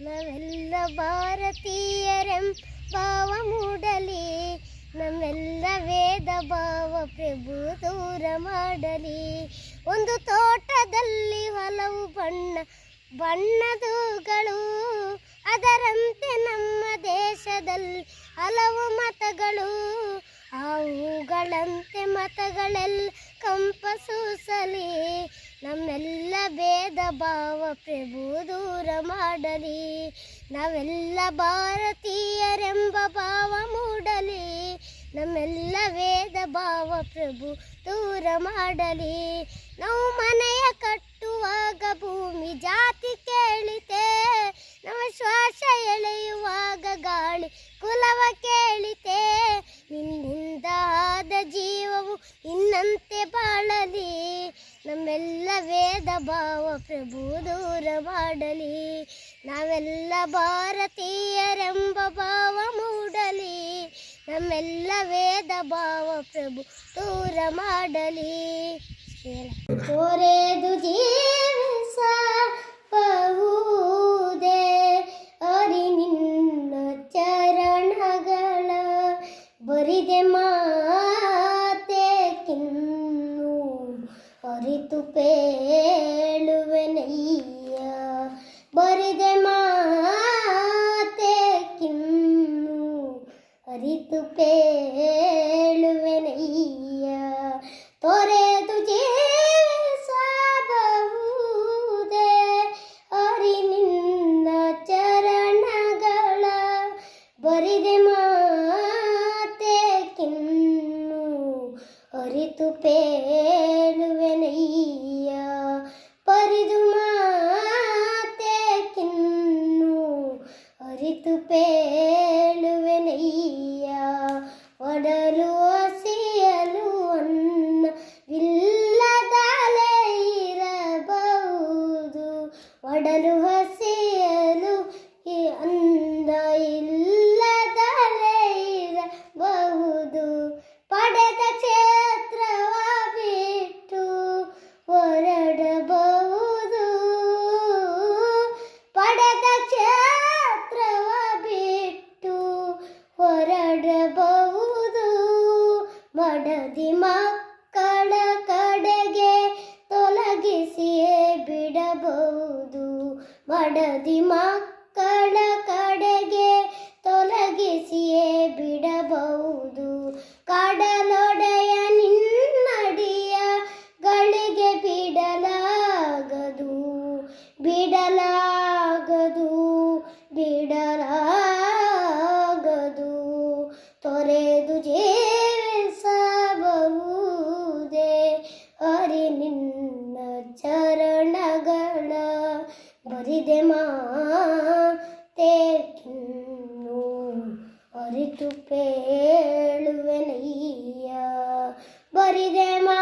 ನಾವೆಲ್ಲ ಭಾರತೀಯರೆಂ ಭಾವ ಮೂಡಲಿ ನಮ್ಮೆಲ್ಲ ವೇದ ಭಾವ ಪ್ರಭು ದೂರ ಮಾಡಲಿ. ಒಂದು ತೋಟದಲ್ಲಿ ಹಲವು ಬಣ್ಣ, ಬಣ್ಣದುಗಳು, ಅದರಂತೆ ನಮ್ಮ ದೇಶದಲ್ಲಿ ಹಲವು ಮತಗಳು. ಅವುಗಳಂತೆ ಮತಗಳೆಲ್ಲ ಕಂಪ ಸೂಸಲಿ ನಮ್ಮೆಲ್ಲ ಭೇದ ಭಾವ ಪ್ರಭು ದೂರ ಮಾಡಲಿ. ನಾವೆಲ್ಲ ಭಾರತೀಯರೆಂಬ ಭಾವ ಮೂಡಲಿ. ನಮ್ಮೆಲ್ಲ ವೇದ ಭಾವ ಪ್ರಭು ದೂರ ಮಾಡಲಿ. ನಾವು ಮನೆಯ ಕಟ್ಟುವಾಗ ಭೂಮಿ ಜಾತಿ ಕೇಳಿತೆ. ನಮ್ಮ ಶ್ವಾಸ ಎಳೆಯುವಾಗ ಗಾಳಿ ಕುಲವ ಕೇಳಿತೆ. ನಿನ್ನಿಂದ ಆದ ಜೀವವು ವೇದ ಭಾವ ಪ್ರಭು ದೂರ ಮಾಡಲಿ. ನಾವೆಲ್ಲ ಭಾರತೀಯರೆಂಬ ಭಾವ ಮೂಡಲಿ. ನಮ್ಮೆಲ್ಲ ವೇದ ಭಾವ ಪ್ರಭು ದೂರ ಮಾಡಲಿ. ಕೋರೆದು ಜೀವಿಸ ಬಹುದೇ ಅರಿ ನಿನ್ನ ಚರಣಗಳ ಬರಿದೆ ಮಾತೆ ಅರಿತು ಪೇಳುವೆನಯ್ಯ ಬರಿದೆ ಮಾತೆ ಕಿನ್ನು ಅರಿತು ಪೇಳುವೆನಯ್ಯ ತೊರೆದು ಜೀವಿಸಬಹುದೇ ಅರಿ ನಿನ್ನ ಚರಣಗಳ ಬರಿದೆ ಮಾತೆ ಕಿನ್ನು ಅರಿತು ಪೇಳುವೆನಯ್ಯ. ಒಡಲು ಹಸಿಯಲು ಅನ್ನ ಇಲ್ಲದಲೇ ಇರಬಹುದು. ಒಡಲು ಮಡದಿ ಮಕ್ಕಳ ಕಡೆಗೆ ತೊಲಗಿಸಿಯೇ ಬಿಡಬಹುದು. ಮಡದಿ ಮಕ್ಕಳ ಬರಿದೆ ಮಾತೆ ಕಿನ್ನು ಅರಿತು ಪೇಳುವೆನಯ್ಯ ಬರಿದೆ ಮಾ